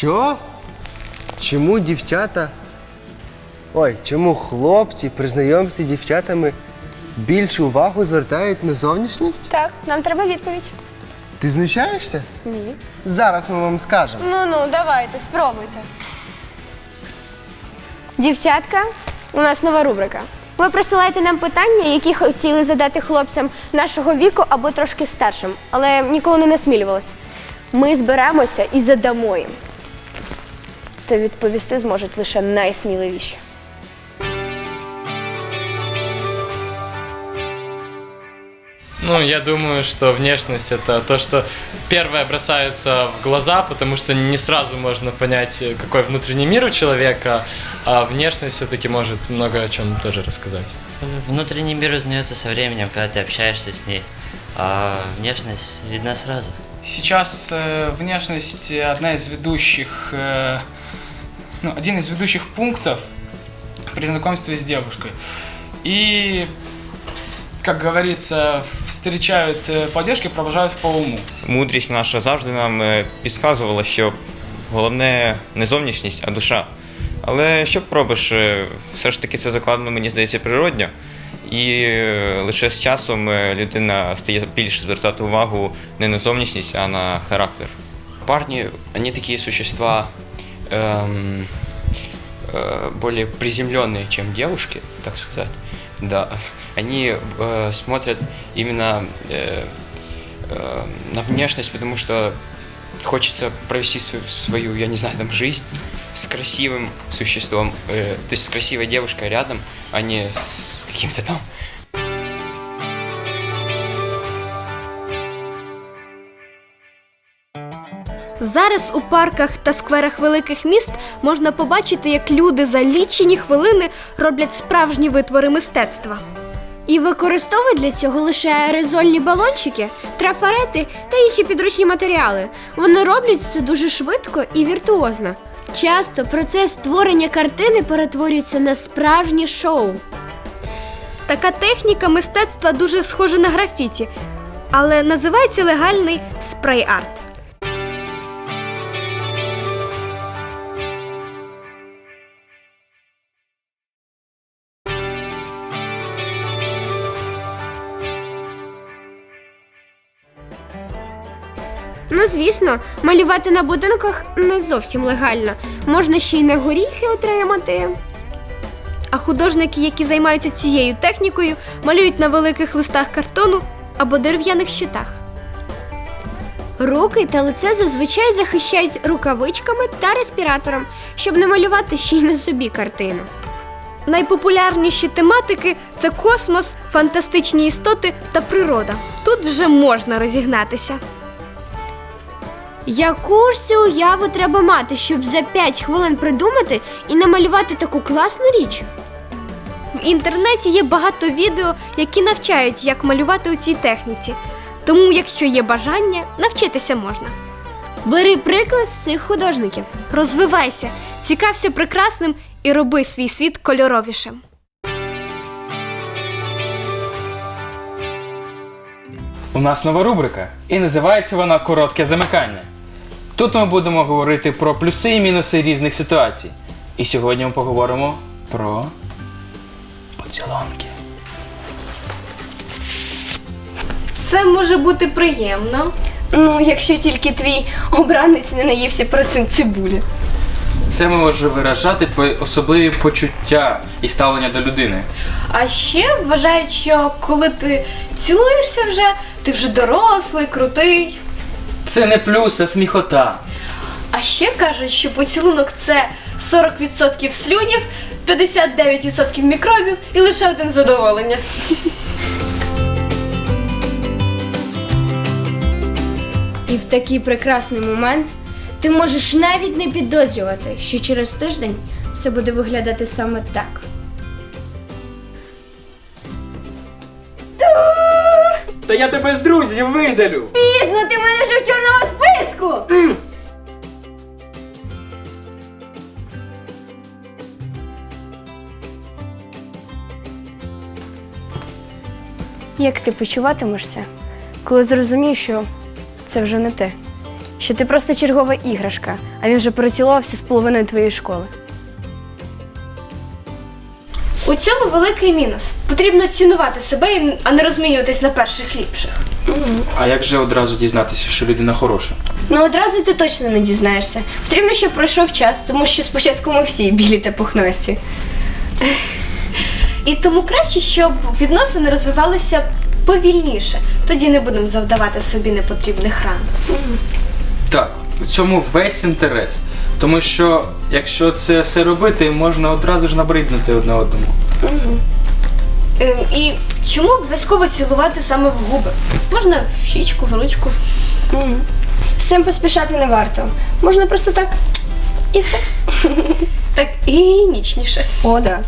Що? Чому дівчата. Ой, чому хлопці при знайомстві з дівчатами більшу увагу звертають на зовнішність? Так, нам треба відповідь. Ти знущаєшся? Ні. Зараз ми вам скажемо. Ну ну, давайте, спробуйте. Дівчатка, у нас нова рубрика. Ви присилаєте нам питання, які хотіли задати хлопцям нашого віку або трошки старшим, але ніколи не насмілювалися. Ми зберемося і задамо їм Та відповісти зможуть лише найсміливіші. Ну, я думаю, что внешность это то, что первое бросается в глаза, потому что не сразу можно понять, э, какой внутренний мир у человека, а внешность все-таки может много о чем тоже рассказать. Внутренний мир узнается со временем, когда ты общаешься с ней, а внешность видна сразу. Сейчас э, внешность одна из ведущих, э, ну, один из ведущих пунктов при знакомстве с девушкой. И, как говорится, встречают э, по провожают по уму. Мудрість наша завжди нам е, підказувала, що головне не зовнішність, а душа. Але що пробиш, е, все ж таки це закладено, мені здається, природньо. І е, лише з часом людина стає більш звертати увагу не на зовнішність, а на характер. Парни, они такие существа эм, э, более приземленные, чем девушки, так сказать. Да, они э, смотрят именно э, э, на внешность, потому что хочется провести свою, свою, я не знаю, там жизнь с красивым существом, э, то есть с красивой девушкой рядом, а не с каким-то там Зараз у парках та скверах великих міст можна побачити, як люди за лічені хвилини роблять справжні витвори мистецтва. І використовують для цього лише аерозольні балончики, трафарети та інші підручні матеріали. Вони роблять все дуже швидко і віртуозно. Часто процес створення картини перетворюється на справжнє шоу. Така техніка мистецтва дуже схожа на графіті, але називається легальний спрей-арт. Ну, звісно, малювати на будинках не зовсім легально. Можна ще й на горіхи отримати. А художники, які займаються цією технікою, малюють на великих листах картону або дерев'яних щитах. Руки та лице зазвичай захищають рукавичками та респіратором, щоб не малювати ще й на собі картину. Найпопулярніші тематики це космос, фантастичні істоти та природа. Тут вже можна розігнатися. Яку ж цю уяву треба мати, щоб за 5 хвилин придумати і намалювати таку класну річ? В інтернеті є багато відео, які навчають, як малювати у цій техніці. Тому, якщо є бажання, навчитися можна. Бери приклад з цих художників. Розвивайся, цікався прекрасним і роби свій світ кольоровішим. У нас нова рубрика, і називається вона Коротке замикання. Тут ми будемо говорити про плюси і мінуси різних ситуацій. І сьогодні ми поговоримо про поцілунки. Це може бути приємно. Ну, якщо тільки твій обранець не наївся процент цибулі. Це може виражати твої особливі почуття і ставлення до людини. А ще вважають, що коли ти цілуєшся вже, ти вже дорослий, крутий. Це не плюс, а сміхота. А ще кажуть, що поцілунок це 40% слюнів, 59% мікробів і лише один задоволення. І в такий прекрасний момент ти можеш навіть не підозрювати, що через тиждень все буде виглядати саме так. Та я тебе з друзів видалю! Пізно, ти мене вже в чорному списку! Як ти почуватимешся, коли зрозумієш, що це вже не ти? що ти просто чергова іграшка, а він вже перецілувався з половиною твоєї школи. У цьому великий мінус. Потрібно цінувати себе, а не розмінюватись на перших ліпших. А як же одразу дізнатися, що людина хороша? Ну одразу ти точно не дізнаєшся. Потрібно, щоб пройшов час, тому що спочатку ми всі білі та пухнасті. І тому краще, щоб відносини розвивалися повільніше. Тоді не будемо завдавати собі непотрібних ран. Так, у цьому весь інтерес. Тому що якщо це все робити, можна одразу ж набриднути одне одному. Ем, І чому обов'язково цілувати саме в губи? Можна в щічку, в ручку. З цим поспішати не варто. Можна просто так і все. Так гігієнічніше. О, да.